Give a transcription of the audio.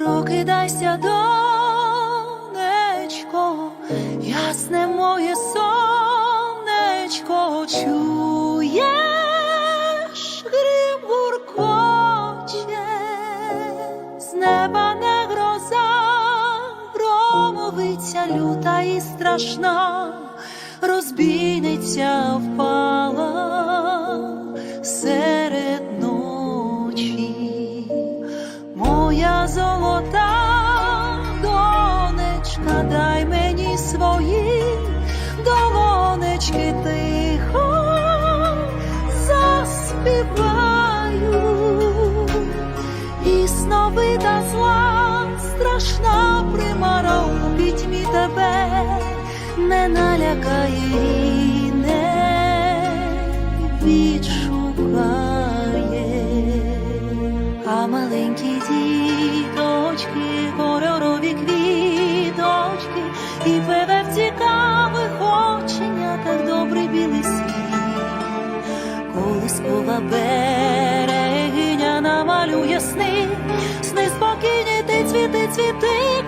прокидайся, донечко, ясне моє сонечко, чуєш, грім гуркоче, з неба не гроза, громовиця люта і страшна, розбійниця впала дай мені свої долонечки тихо заспіваю, і сновида зла, страшна примара у пітьмі тебе не налякає відшукає, а маленькі діточки, кольорові квіточки, і певе в цікавих оченятах добрий білий світ, колискова берегиня намалює сни, сни спокійні, ти цвіти, цвіти,